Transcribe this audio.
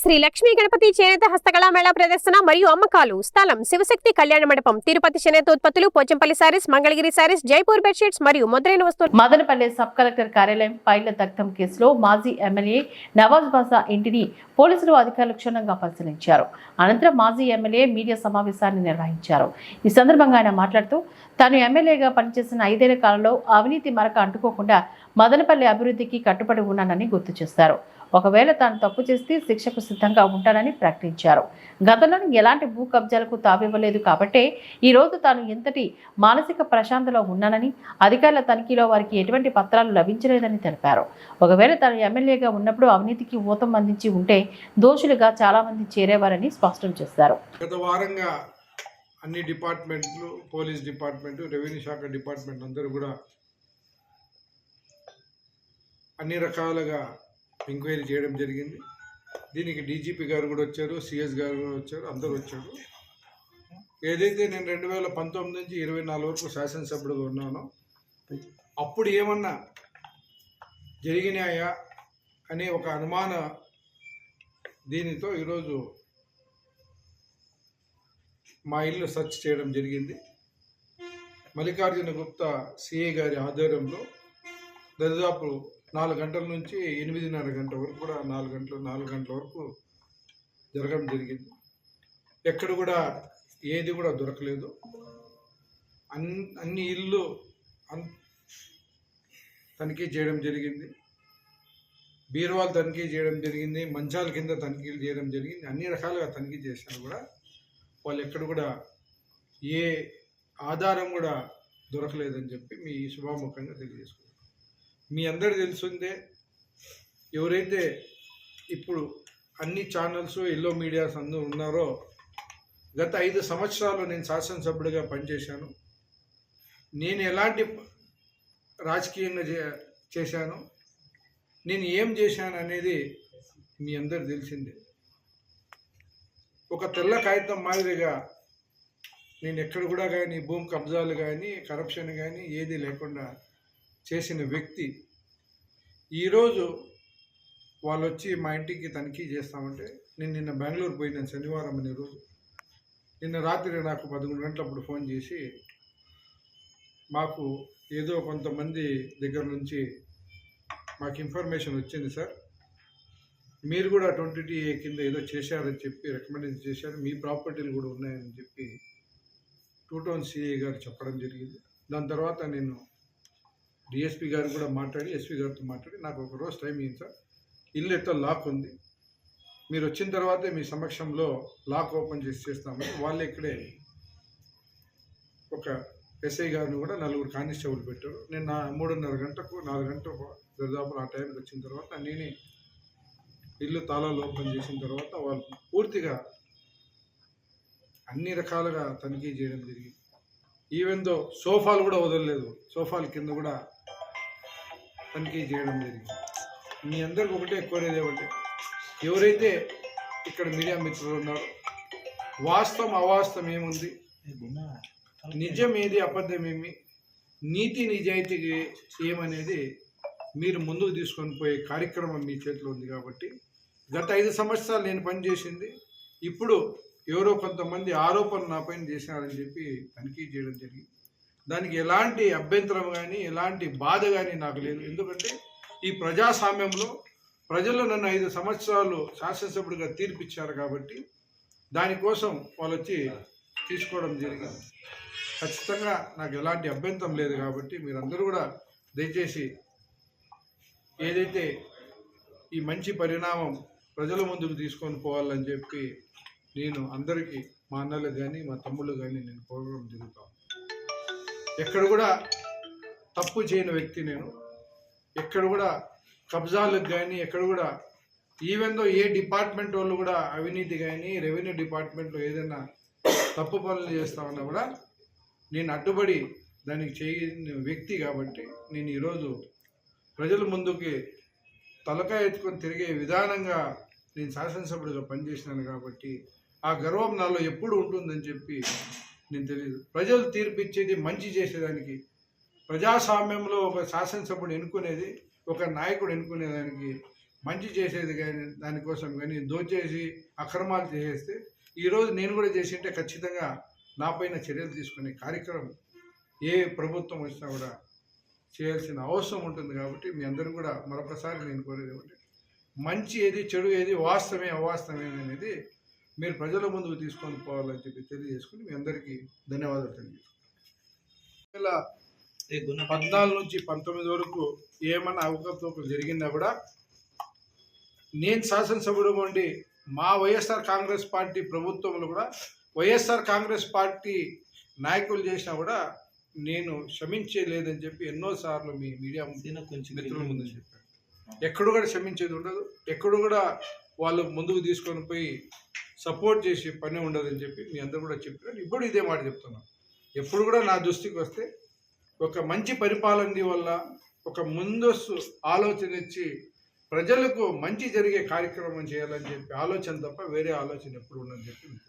శ్రీ లక్ష్మీ గణపతి చేనేత హస్తకళా మేళా ప్రదర్శన మరియు అమ్మకాలు. స్థలం శివశక్తి కళ్యాణ మండపం. తిరుపతి చేనేత ఉత్పత్తులు Pochampally sarees Mangalagiri sarees Jaipur bedsheets మరియు మొదలైన వస్తువులు. మదనపల్లె సబ్ కలెక్టర్ కార్యాలయం పైల దగ్ధం కేసులో మాజీ ఎమ్మెల్యే నవాజ్ బాసా ఇంటిని పోలీసులు అధికారులు క్షుణ్ణంగా పరిశీలించారు. అనంతరం మాజీ ఎమ్మెల్యే మీడియా సమావేశాన్ని నిర్వహించారు. ఈ సందర్భంగా ఆయన మాట్లాడుతూ తాను ఎమ్మెల్యేగా పనిచేసిన ఐదేళ్ళ కాలంలో అవినీతి మరక అంటుకోకుండా మదనపల్లి అభివృద్ధికి కట్టుబడి ఉన్నానని గుర్తు చేశారు ఒకవేళ తాను తప్పు చేస్తే శిక్షకు సిద్ధంగా ఉంటానని ప్రకటించారు. గతంలో ఎలాంటి భూ కబ్జాలకు తావివ్వలేదు కాబట్టే ఈ రోజు తాను ఎంతటి మానసిక ప్రశాంతలో ఉన్నానని అధికారుల తనిఖీలో వారికి ఎటువంటి పత్రాలు లభించలేదని తెలిపారు. ఒకవేళ తాను ఎమ్మెల్యేగా ఉన్నప్పుడు అవినీతికి ఊతం అందించి ఉంటే దోషులుగా చాలామంది చేరేవారని స్పష్టం చేశారు. గత వారంగా అన్ని డిపార్ట్మెంట్లు పోలీస్ డిపార్ట్మెంట్ రెవెన్యూ శాఖ డిపార్ట్మెంట్ అందరూ కూడా అన్ని రకాలుగా ఎంక్వైరీ చేయడం జరిగింది. దీనికి డీజీపీ గారు కూడా వచ్చారు సిఎస్ గారు కూడా వచ్చారు అందరూ వచ్చారు. ఏదైతే నేను రెండు వేల పంతొమ్మిది నుంచి ఇరవై నాలుగు వరకు శాసనసభ్యుడుగా ఉన్నానో అప్పుడు ఏమన్నా జరిగినాయా అనే ఒక అనుమాన దీనితో ఈరోజు మా ఇల్లు సెర్చ్ చేయడం జరిగింది. మల్లికార్జున గుప్తా సిఏ గారి ఆధ్వర్యంలో దరిదాపు నాలుగు గంటల నుంచి ఎనిమిదిన్నర గంట వరకు కూడా నాలుగు గంటలు నాలుగు గంటల వరకు జరగడం జరిగింది. ఎక్కడ కూడా ఏది కూడా దొరకలేదు. అన్ అన్ని ఇల్లు అన్ తనిఖీ చేయడం జరిగింది. బీరువాలు తనిఖీ చేయడం జరిగింది. మంచాల కింద తనిఖీలు చేయడం జరిగింది. అన్ని రకాలుగా తనిఖీ చేశారు కూడా. వాళ్ళు ఎక్కడ కూడా ఏ ఆధారం కూడా దొరకలేదని చెప్పి మీ శుభాముఖంగా తెలియజేసుకున్నారు మీ అందరు తెలిసిందే. ఎవరైతే ఇప్పుడు అన్ని ఛానల్స్ ఎల్లో మీడియాస్ అందరూ ఉన్నారో గత ఐదు సంవత్సరాలు నేను శాసనసభ్యుడిగా పనిచేశాను. నేను ఎలాంటి రాజకీయంగా చే- చేశాను నేను ఏం చేశాను అనేది మీ అందరు తెలిసిందే. ఒక తెల్ల కాగితం మాదిరిగా నేను ఎక్కడ కూడా కానీ భూమి కబ్జాలు కానీ కరప్షన్ కానీ ఏది లేకుండా చేసిన వ్యక్తి ఈరోజు వాళ్ళు వచ్చి మా ఇంటికి తనిఖీ చేస్తామంటే నేను నిన్న బెంగళూరు పోయినాను శనివారం అనే రోజు. నిన్న రాత్రి నాకు పదకొండు గంటలప్పుడు ఫోన్ చేసి మాకు ఏదో కొంతమంది దగ్గర నుంచి మాకు ఇన్ఫర్మేషన్ వచ్చింది సార్. మీరు కూడా ట్వంటీ టీ కింద ఏదో చేశారని చెప్పి రికమెండేషన్ చేశారు. మీ ప్రాపర్టీలు కూడా ఉన్నాయని చెప్పి టూ టౌన్ సిఐ గారు చెప్పడం జరిగింది. దాని తర్వాత నేను డిఎస్పీ గారు కూడా మాట్లాడి ఎస్పీ గారితో మాట్లాడి నాకు ఒక రోజు టైం ఇయ్యింది సార్. ఇల్లు ఎట్లా లాక్ ఉంది. మీరు వచ్చిన తర్వాతే మీ సమక్షంలో లాక్ ఓపెన్ చేసి చేస్తాము. వాళ్ళు ఇక్కడే ఒక ఎస్ఐ గారిని కూడా నలుగురు కానిస్టేబుల్ పెట్టారు. నేను నా మూడున్నర గంటకు నాలుగు గంటలకు దాదాపు ఆ టైంకి వచ్చిన తర్వాత నేనే ఇల్లు తాళాలు ఓపెన్ చేసిన తర్వాత వాళ్ళు పూర్తిగా అన్ని రకాలుగా తనిఖీ చేయడం జరిగింది. ఈవెన్ దో సోఫాలు కూడా వదలలేదు. సోఫాల కింద కూడా తనిఖీ చేయడం జరిగింది. మీ అందరికి ఒకటే కోరేది ఏమంటే ఎవరైతే ఇక్కడ మీడియా మిత్రులు ఉన్నారో వాస్తవం అవాస్తవం ఏముంది? నిజం ఏది అబద్ధం ఏమి నీతి నిజాయితీకి ఏమనేది మీరు ముందుకు తీసుకొని పోయే కార్యక్రమం మీ చేతిలో ఉంది కాబట్టి గత ఐదు సంవత్సరాలు నేను పనిచేసింది ఇప్పుడు ఎవరో కొంతమంది ఆరోపణలు నా పైన చేసినారని చెప్పి తనిఖీ చేయడం జరిగింది. దానికి ఎలాంటి అభ్యంతరం కానీ ఎలాంటి బాధ కానీ నాకు లేదు. ఎందుకంటే ఈ ప్రజాస్వామ్యంలో ప్రజలు నన్ను ఐదు సంవత్సరాలు శాసనసభ్యుడిగా తీర్పిచ్చారు కాబట్టి దానికోసం వాళ్ళు వచ్చి తీసుకోవడం జరిగింది. ఖచ్చితంగా నాకు ఎలాంటి అభ్యంతరం లేదు కాబట్టి మీరందరూ కూడా దయచేసి ఏదైతే ఈ మంచి పరిణామం ప్రజల ముందుకు తీసుకొని పోవాలని చెప్పి నేను అందరికీ మా అన్నలు కానీ మా తమ్ముళ్ళు కానీ నేను కోరడం జరుగుతాను ఎక్కడ కూడా తప్పు చేయని వ్యక్తి నేను. ఎక్కడ కూడా కబ్జాలకు కానీ ఎక్కడ కూడా ఈవెన్ దో ఏ డిపార్ట్మెంట్ వాళ్ళు కూడా అవినీతి కానీ రెవెన్యూ డిపార్ట్మెంట్లో ఏదైనా తప్పు పనులు చేస్తామన్నా కూడా నేను అడ్డుపడి దానికి చేయని వ్యక్తి కాబట్టి నేను ఈరోజు ప్రజల ముందుకి తలకాయ ఎత్తుకొని తిరిగే విధానంగా నేను శాసనసభ్యుడిగా పనిచేసినాను కాబట్టి ఆ గర్వం నాలో ఎప్పుడు ఉంటుందని చెప్పి నేను తెలియదు ప్రజలు తీర్పిచ్చేది మంచి చేసేదానికి ప్రజాస్వామ్యంలో ఒక శాసనసభ్యుడు ఎన్నుకునేది ఒక నాయకుడు ఎన్నుకునేదానికి మంచి చేసేది కానీ దానికోసం కానీ దోచేసి అక్రమాలు చేసేస్తే ఈరోజు నేను కూడా చేసింటే ఖచ్చితంగా నాపైన చర్యలు తీసుకునే కార్యక్రమం ఏ ప్రభుత్వం వచ్చినా కూడా చేయాల్సిన అవసరం ఉంటుంది కాబట్టి మీ అందరూ కూడా మరొకసారి నేను కోరేది ఏమంటే మంచి ఏది చెడు ఏది వాస్తవమే అవాస్తవమే అనేది మీరు ప్రజల ముందుకు తీసుకొని పోవాలని చెప్పి తెలియజేసుకుని మీ అందరికీ ధన్యవాదాలు తెలియజేసుకుంటాను వేల పద్నాలుగు నుంచి పంతొమ్మిది వరకు ఏమన్నా అవకతవకలు జరిగినా కూడా నేను శాసనసభ్యుడు ఉండి మా వైఎస్ఆర్ కాంగ్రెస్ పార్టీ ప్రభుత్వంలో కూడా వైఎస్ఆర్ కాంగ్రెస్ పార్టీ నాయకులు చేసినా కూడా నేను క్షమించలేదని చెప్పి ఎన్నోసార్లు మీ మీడియా మిత్రుల ముందు చెప్పాను. ఎక్కడ కూడా క్షమించేది ఉండదు. ఎక్కడ కూడా వాళ్ళు ముందుకు తీసుకొని పోయి సపోర్ట్ చేసే పని ఉండదని చెప్పి మీ అందరూ కూడా చెప్పారు ఇప్పుడు ఇదే మాట చెప్తున్నాను ఎప్పుడు కూడా నా దృష్టికి వస్తే ఒక మంచి పరిపాలన వల్ల ఒక ముందస్తు ఆలోచన ఇచ్చి ప్రజలకు మంచి జరిగే కార్యక్రమం చేయాలని చెప్పి ఆలోచన తప్ప వేరే ఆలోచన ఎప్పుడు ఉండదని చెప్పి